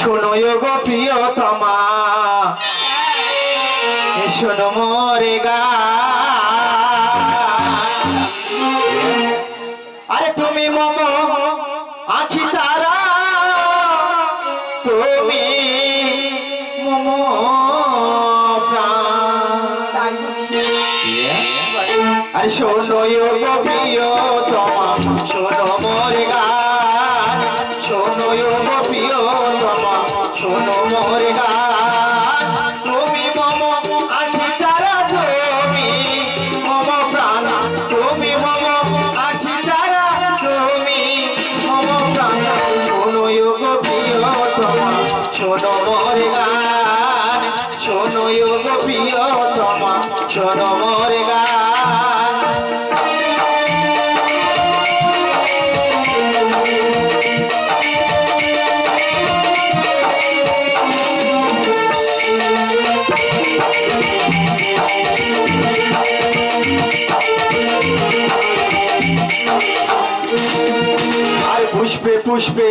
আরে শোনো গো প্রিয়তমা। শোনো মোরে গা। আরে তুমি মম আখি তারা তুমি মম প্রাণ। আরে শোনো গো প্রিয়তমা পুষ্পে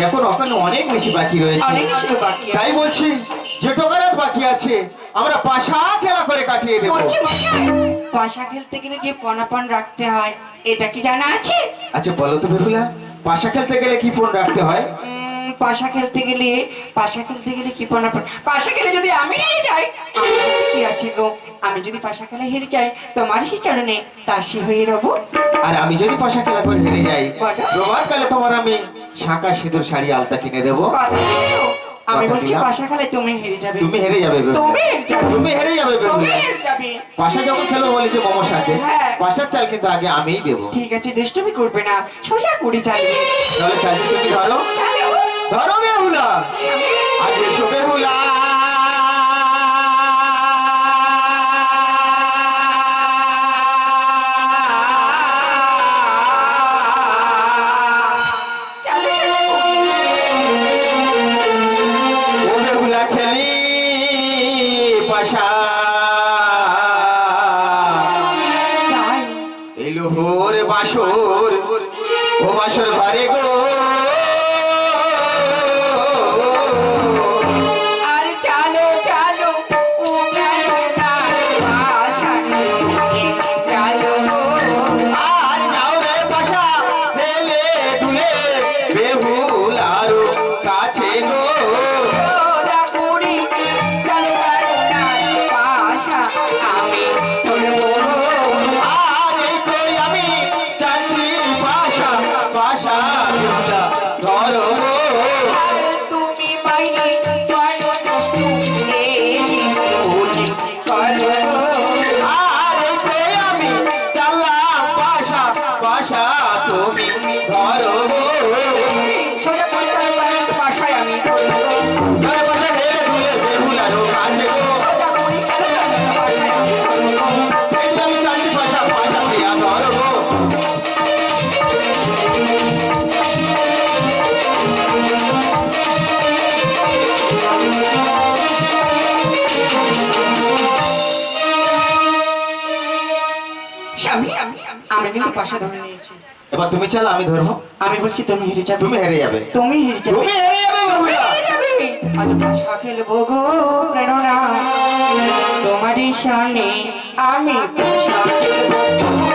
দেখো ওখানে অনেক বেশি বাকি রয়েছে। অনেক কিছু বাকি তাই বলছি যে টোকারাত বাকি আছে আমরা পাশা খেলা করে কাটিয়ে দেবো। পাশা খেলতে গেলে যে পনাপন রাখতে হয় এটা কি জানা আছে? আচ্ছা বলো তো বেহুলা পাশা খেলতে গেলে কি পণ রাখতে হয়? পাশা খেলতে গেলে পাশা খেলতে গেলে কি পনাপন? পাশা খেলে যদি আমি হেরে যাই কি আছে গো? আমি যদি পাশা খেলে হেরে যাই তোমার সে চরণে তাসি হয়ে রব। আর আমি যদি পাশা খেলা করে হেরে যাই। প্রভাত কালে তোমার আমি শাঁকা সিঁদুর শাড়ি আলতা কিনে দেবো। আমি বলছি পাশা খেলে তুমি হেরে যাবে। তুমি হেরে যাবে তুমি তুমি হেরে যাবে তুমি বেহুলা হেরে যাবে। পাশা যখন খেলো বলেছে মোমোর সাথে। হ্যাঁ। পাশার চাল কিন্তু আগে আমিই দেবো। ঠিক আছে দুষ্টুমি করবে না। কুড়ি তাহলে তুমি ধরো। চালিও ধরো বেহুলা। আজ এসো বেহুলা। পাশা ধরে নিয়েছি। এবার তুমি চাল আমি ধরবো। আমি বলছি তুমি হেরে যাবে। তুমি হেরে যাবে। তুমি হেরে যাবে। তুমি হেরে যাবে হেরে যাবে। আজ পাশা খেলব গো প্রেরণা। তোমারই সামনে আমি পাশা খেলব।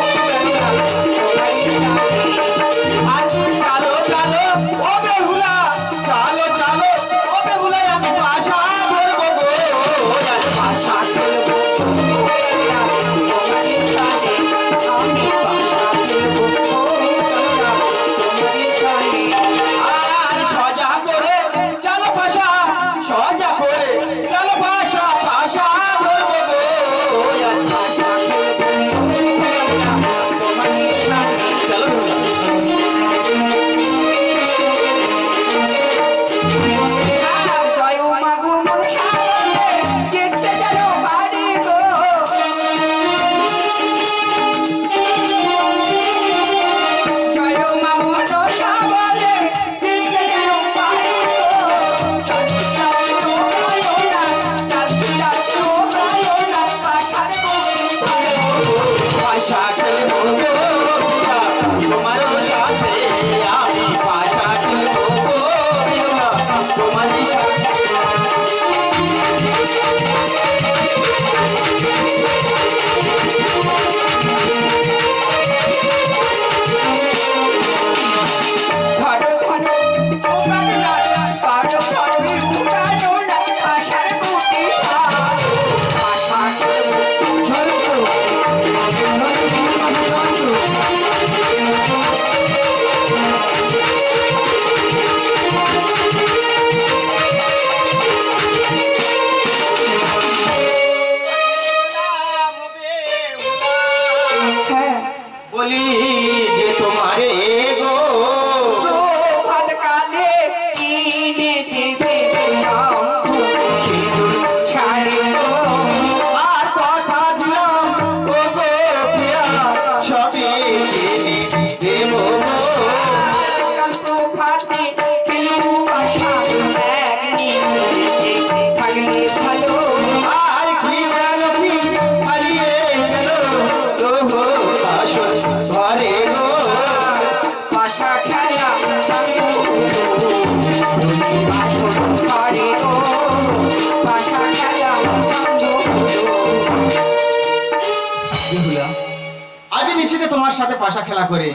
আজ নিশীতে তোমার সাথে পাশা খেলা করে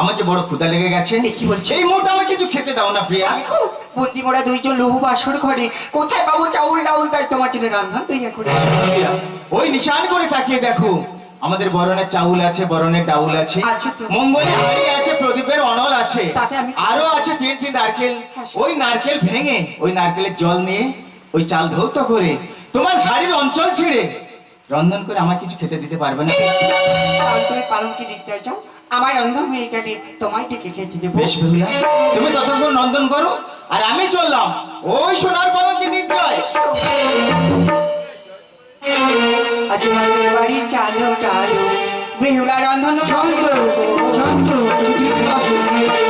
আমার যে বড় ক্ষুদা লেগে গেছে কি বলছো? এই মুহূর্তে আমাকে কিছু খেতে দাও না প্রিয়া। বন্দি মোরা দুইজন লহু বাসর ঘরে। কোথায় বাবু চাউল ডাউল তাই তোমার জন্য রান্না তৈরি করে। ওই নিশান করে তাকিয়ে দেখো। আমাদের বরণের চাউল আছে বরণের ডাউল আছে। আছে তো। মঙ্গলে হাড়ি আছে প্রদীপের অনল আছে। আরও আছে তিনটি নারকেল। হ্যাঁ, ওই নারকেল ভেঙে ওই নারকেলের জল নিয়ে ওই চাল ধৌত করে তোমার শাড়ির অঞ্চল ছিঁড়ে। রন্ধন করে আমার কিছু খেতে দিতে পারবে না? তুমি পালনকে দিতে চাও আমার রন্ধন হয়ে গেলে তোমায় ডেকে খেতে দেবো। বেশ বেহুলা তুমি ততক্ষণ নন্দন করো আর আমি চললাম। ওই সোনার পালনকে নিদ্রায়। আজ বেহুলা রন্ধন চন্দ্র চন্দ্র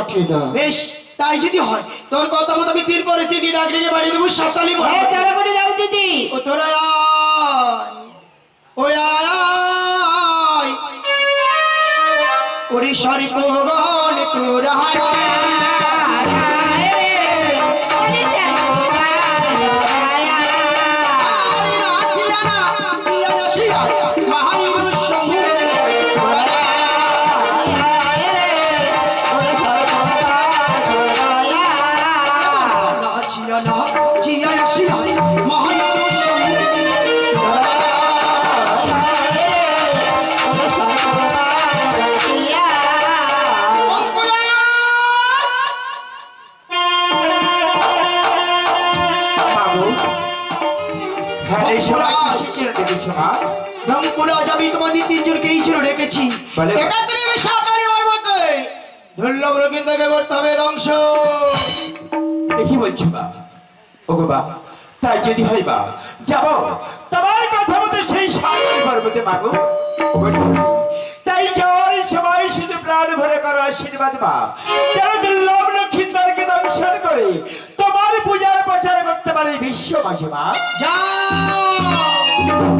পাঠিয়ে দাও। বেশ তাই যদি হয় তোর কথা মতো আমি তিন পরে তিনটি ডাক ডেকে বাড়ি দেবো সাতালি হ্যাঁ তাড়াতাড়ি যাও দিদি। ও তোরা আয় ওই আয় ওরে সরি পোগল তোরা মহান ওর মধ্যে করতে হবে ধ্বংস। বলছো বা? ওগো বা তাই যদি হয় বা যাব। তোমার কথা মতো সেই সাগর পর্বতে মাগো। তাই যাওয়ার সময় শুধু প্রাণ ভরে করো আশীর্বাদ মা। যারা দুর্লভ লক্ষ্মীন্দরকে দংশন করে তোমার পূজার প্রচার করতে পারে বিশ্ব মাঝে মা। যাও।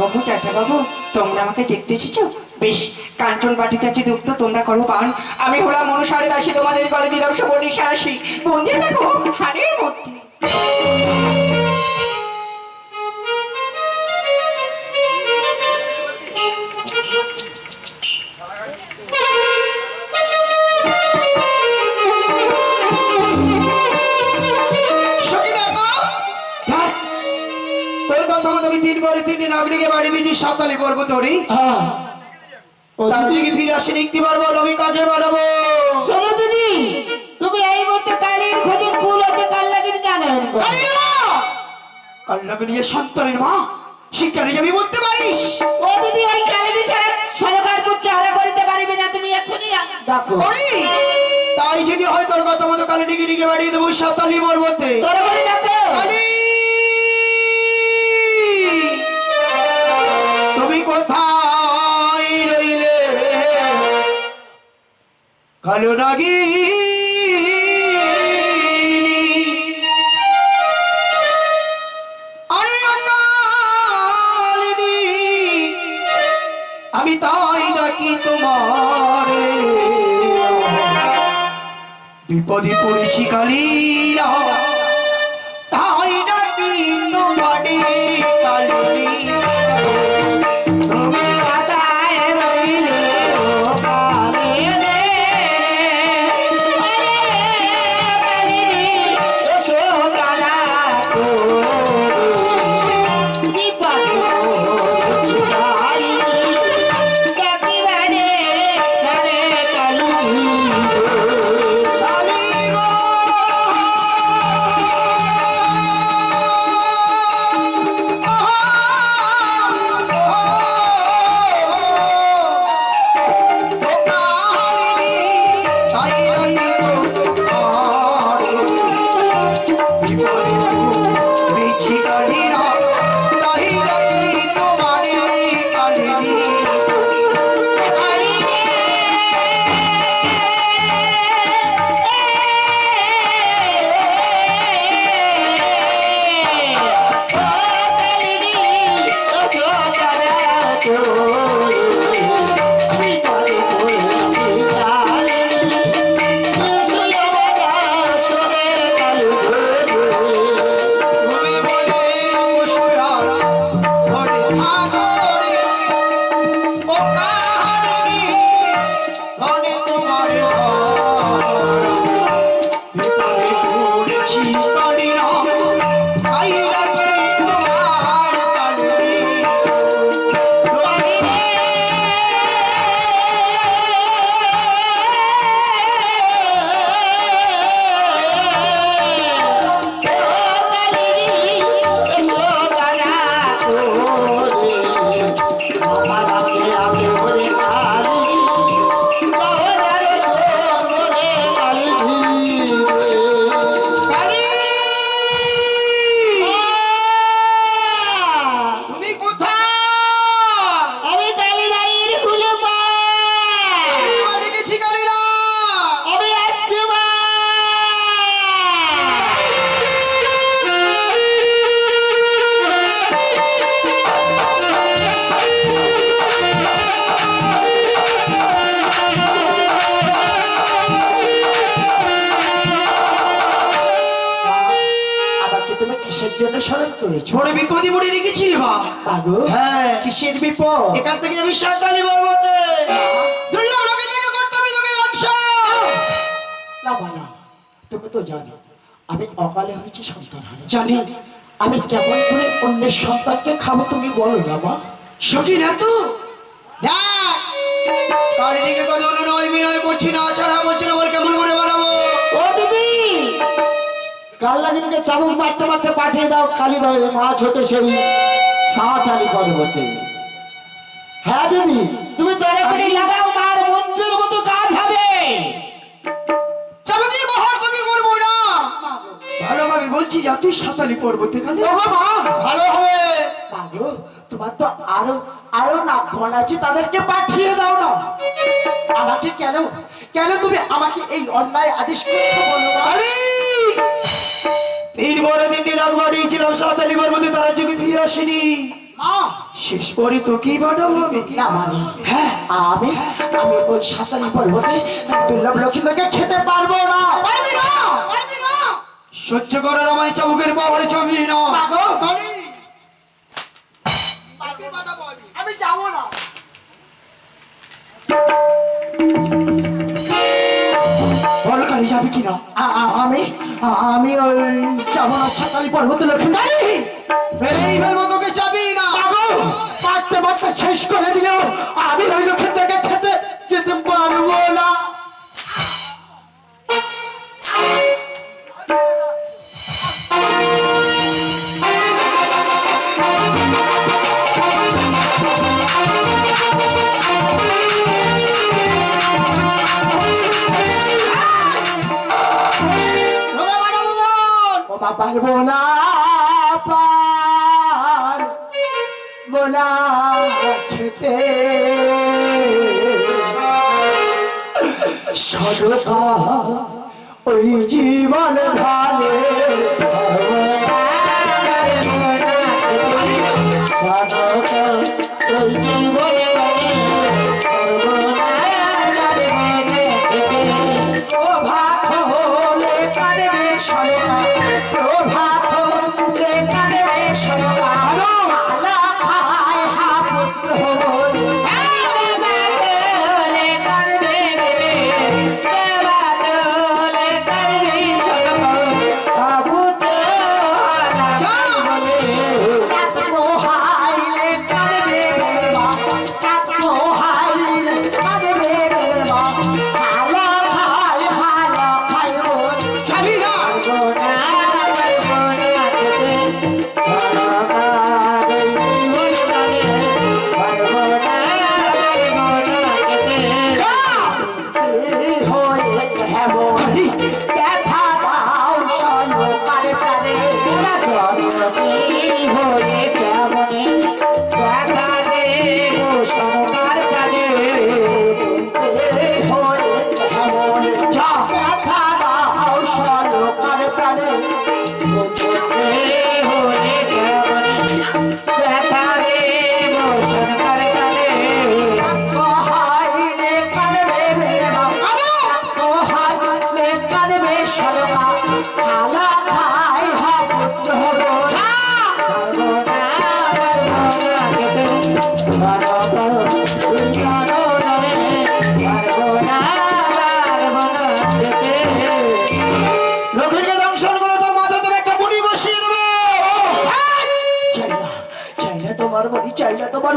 বাবু চাটা বাবু, তোমরা আমাকে দেখতে এসেছ? বেশ, কাঞ্চন বাটিতে আছে দুগ্ধ, তোমরা করো পান। আমি হলাম অনুসারে দাসী, তোমাদের গলে দিলাম সব নিশারাশি বন্দি দেখো হানের মধ্যে। পরে তিনি নাগরিকে বাড়ি দিয়েছি সাতালি পর্বত হরি হ্যাঁ। তারা যদি ফিরে আসেন একটি বার বল আমি কাজে বাড়াবো। শোনো দিদি তুমি এই মুহূর্তে কালীর খোঁজে কুল হতে কাল লাগিন কেন? কাল্লাকে নিয়ে সন্তানের মা শিক্ষা নিয়ে যাবি বলতে পারিস। ও দিদি ওই কালিনী ছাড়া সরকার পুত্র হারা করিতে পারিবে না তুমি এক্ষুনি ডাকো তাই যদি হয় তোর কথা মতো কালী ডিগে ডিগে বাড়িয়ে দেবো সাতালি পর্বতে। তোরা কালী! কোথায় রইলে? কালো নাগি আমি তাই নাকি তোমার? বিপদে পড়েছি কালীরা হ্যাঁ। কিসের বিপদ? এখান থেকে আমি সাতটালি পর্বতে দুর্লভ লোকে থেকে করতে হবে তোকে রক্ষা না বানা তুমি তো জানো আমি অকালে হয়েছি সন্তান জানি। আমি কেমন করে অন্যের সন্তানকে খাব তুমি বলো না মা। সখী না তো দেখ। কারি কথা হলো নয় বিনয় করছি না ছাড়া বলছি না বল কেমন করে বানাবো। ও দিদি কাল্লাদিনকে চাবুক মারতে মারতে পাঠিয়ে দাও কালি দাও মাছ হতে সেই সাঁতালি পর্বতে হ্যাঁ দিদি তুমি দয়া লাগাও মার মন্দির মতো কাজ হবে। চাবুকি বহর তোকে করব না। ভালোভাবে বলছি যা তুই সাতালি পর্বতে গেলে ওগো মা ভালো হবে। বাবু তোমার তো আরও আরও নামগণ আছে তাদেরকে পাঠিয়ে দাও না। আমাকে কেন কেন তুমি আমাকে এই অন্যায় আদেশ করছ বলো আরে! তিন বড় রাত বাড়িয়েছিলাম সাতালি পর্বতে তারা যুগে ফিরে আসেনি। শেষ পরে তোকেই বানাবো আমি? না মানে? হ্যাঁ। আমি? আমি ওই সাঁতারি পর্বতে দুর্লভ লক্ষ্মীদেরকে খেতে পারব না। পারবি না! পারবি না! সহ্য করার আমায় চাবুকের পাহাড়ে চাবি না। মাগো। কালী! আমি যাব না। বল কালী যাবে কিনা আমি? আমি যাব না, সাতালি পর্বত লক্ষ্মী ফেলেই ফেলব, তোকে যাবি না। পারতে পারতে শেষ করে দিলেও আমি ওই লক্ষ্মী থেকে খেতে যেতে পারব না। পারব না পার মোনা খেতে সরকার ওই জীবন ধারে সরকার প্রভাত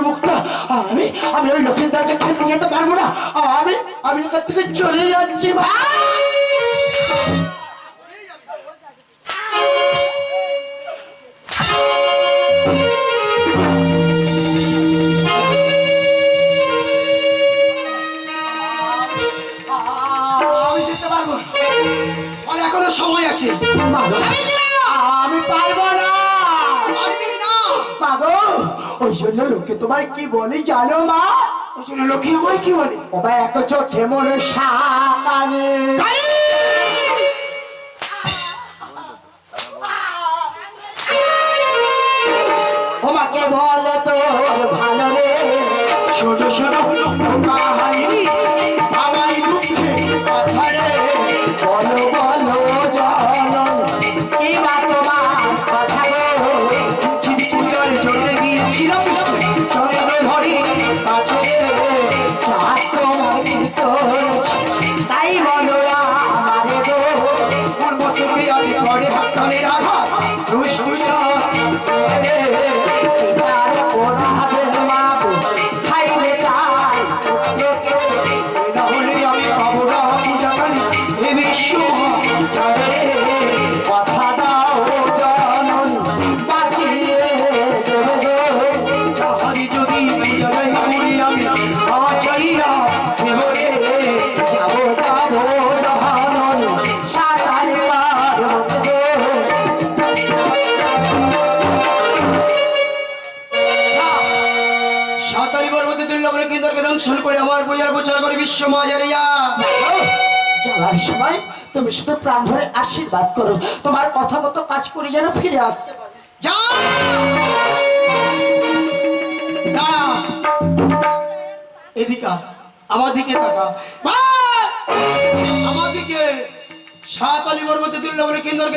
মুক্তা, আমি আমি ওই লক্ষিন্দারকে খেলতে যেতে পারব না। আমি আমি এখান থেকে চলে যাচ্ছি, ভাই। আমি যেতে সময় আছে। ওই জন্য লোকে তোমার কি বলে জানো মা? ওই জন্য লোকে আমায় কি বলে? ও এত চোখে মনে সাকালে তোকে দংশন করে আমার পূজার প্রচার করে বিশ্ব মাজারিয়া। যাওয়ার সময় তুমি শুধু প্রাণ ভরে আশীর্বাদ করো। তোমার কথা মতো কাজ করে যেন ফিরে আসতে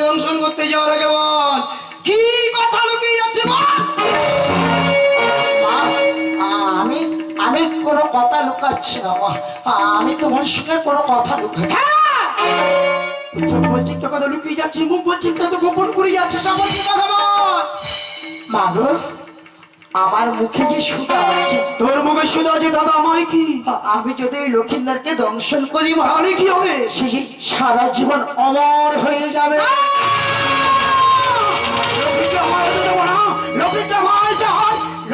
দংশন করতে যাওয়ার আগে বল। কি কথা লুকিয়ে আছে বল? আমি কোনো কথা লুকাচ্ছি না মা। আমি তোমার সঙ্গে কোনো কথা লুকাচ্ছি চোখ বলছি একটা কথা লুকিয়ে যাচ্ছি মুখ বলছি গোপন করে যাচ্ছে আমার মুখে যে সুতা আছে তোর মুখে সুতা আছে দাদা আমায় কি? আমি যদি এই লক্ষিন্দারকে দংশন করি তাহলে কি হবে? সে সারা জীবন অমর হয়ে যাবে। লক্ষিন্দা লক্ষিন্দা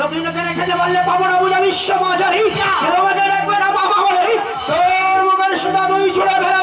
লক্ষ্মীকে রেখে দে বললে পাবো না বুঝা বিশ্ব মাঝারি। তোমাকে রাখবে না বাবা বলে তোর মুখের সুদা দুই ছুড়ে ফেলে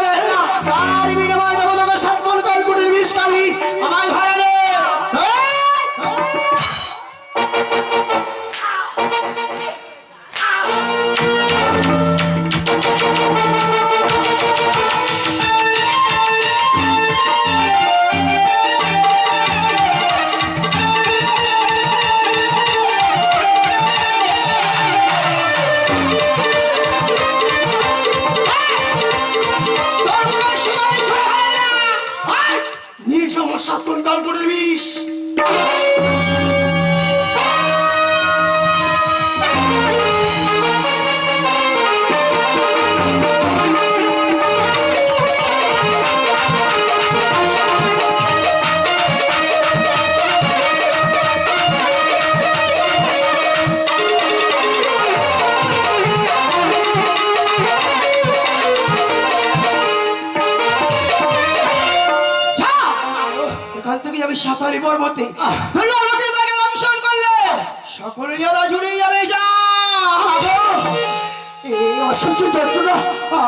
অসহ্য যন্ত্রণা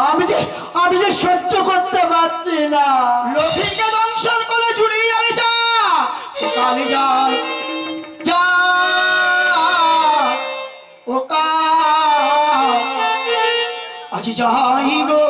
আমি যে আমি যে সহ্য করতে পারছি না। লক্ষ্মীকে দংশন করে জুড়িয়ে আমি যা। ও কালি যায় যা। ও কা। আজ যাই গো